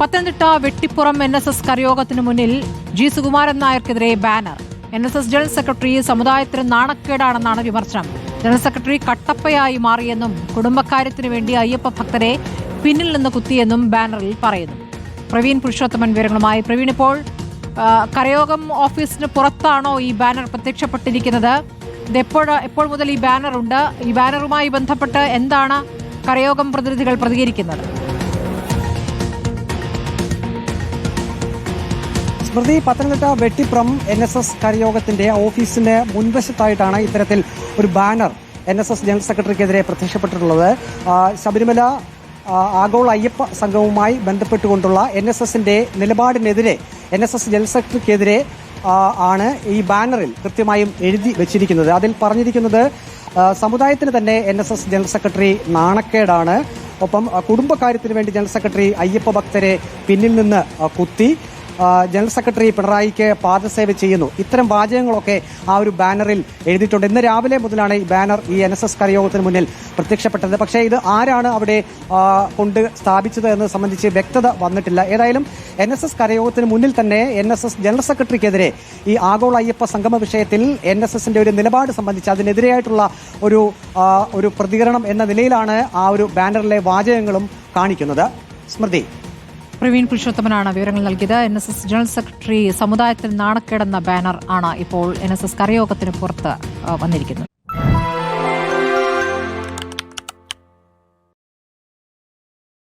Pathanamthitta Vettipuram N S S കരയോഗത്തിന് മുന്നിൽ G Sukumaran നായർക്കെതിരെ banner. N S S general secretary സമുദായത്തിന് നാണക്കേടാണെന്നാണ് വിമർശനം. ജനറൽ സെക്രട്ടറി കട്ടപ്പയായി മാറിയെന്നും കുടുംബക്കാര്യത്തിന് വേണ്ടി അയ്യപ്പ ഭക്തരെ പിന്നിൽ നിന്ന് കുത്തിയെന്നും ബാനറിൽ പറയുന്നു. പ്രവീൺ പുരുഷോത്തമൻ വിവരങ്ങളുമായി പ്രവീൺ ഇപ്പോൾ കരയോഗം ഓഫീസിന് പുറത്താണോ ഈ ബാനർ പ്രത്യക്ഷപ്പെട്ടിരിക്കുന്നത്? ഇത് എപ്പോൾ മുതൽ ഈ ബാനർ ഉണ്ട്? ഈ ബാനറുമായി ബന്ധപ്പെട്ട് എന്താണ് കരയോഗം പ്രതിനിധികൾ പ്രതികരിക്കുന്നത്? Smriti Pathanamthitta Vettippuram N S S കരയോഗത്തിന്റെ ഓഫീസിന്റെ മുൻവശത്തായിട്ടാണ് ഇത്തരത്തിൽ ഒരു banner N S S general സെക്രട്ടറിക്കെതിരെ പ്രത്യക്ഷപ്പെട്ടിട്ടുള്ളത്. ശബരിമല ആഗോള അയ്യപ്പ സംഘവുമായി ബന്ധപ്പെട്ടുകൊണ്ടുള്ള എൻ എസ് എസിന്റെ നിലപാടിനെതിരെ എൻ എസ് എസ് ജനറൽ സെക്രട്ടറിക്കെതിരെ ആണ് ഈ ബാനറിൽ കൃത്യമായും എഴുതി വെച്ചിരിക്കുന്നത്. അതിൽ പറഞ്ഞിരിക്കുന്നത് സമുദായത്തിന് തന്നെ N S S general secretary നാണക്കേടാണ്. ഒപ്പം കുടുംബകാര്യത്തിന് വേണ്ടി ജനറൽ സെക്രട്ടറി അയ്യപ്പ ഭക്തരെ പിന്നിൽ നിന്ന് കുത്തി. ജനറൽ സെക്രട്ടറി പിണറായിക്ക് പാദസേവ ചെയ്യുന്നു. ഇത്തരം വാചകങ്ങളൊക്കെ ആ ഒരു ബാനറിൽ എഴുതിയിട്ടുണ്ട്. ഇന്ന് രാവിലെ മുതലാണ് ഈ ബാനർ ഈ എൻ എസ് എസ് കരയോഗത്തിന് മുന്നിൽ പ്രത്യക്ഷപ്പെട്ടത്. പക്ഷേ ഇത് ആരാണ് അവിടെ കൊണ്ട് സ്ഥാപിച്ചത് എന്ന് സംബന്ധിച്ച് വ്യക്തത വന്നിട്ടില്ല. ഏതായാലും എൻ എസ് എസ് കരയോഗത്തിന് മുന്നിൽ തന്നെ എൻ എസ് എസ് ജനറൽ സെക്രട്ടറിക്കെതിരെ ഈ ആഗോള അയ്യപ്പ സംഗമ വിഷയത്തിൽ എൻ എസ് എസിന്റെ ഒരു നിലപാട് സംബന്ധിച്ച് അതിനെതിരെയായിട്ടുള്ള ഒരു ഒരു പ്രതികരണം എന്ന നിലയിലാണ് ആ ഒരു ബാനറിലെ വാചകങ്ങളും കാണിക്കുന്നത്. സ്മൃതി. പ്രവീൺ പുരുഷോത്തമനാണ് വിവരങ്ങൾ നൽകിയത്. N S S general secretary സമുദായത്തിൽ നാണക്കേടെന്ന ബാനർ ആണ് ഇപ്പോൾ എൻ എസ് എസ് കരയോഗത്തിന് പുറത്ത് വന്നിരിക്കുന്നത്.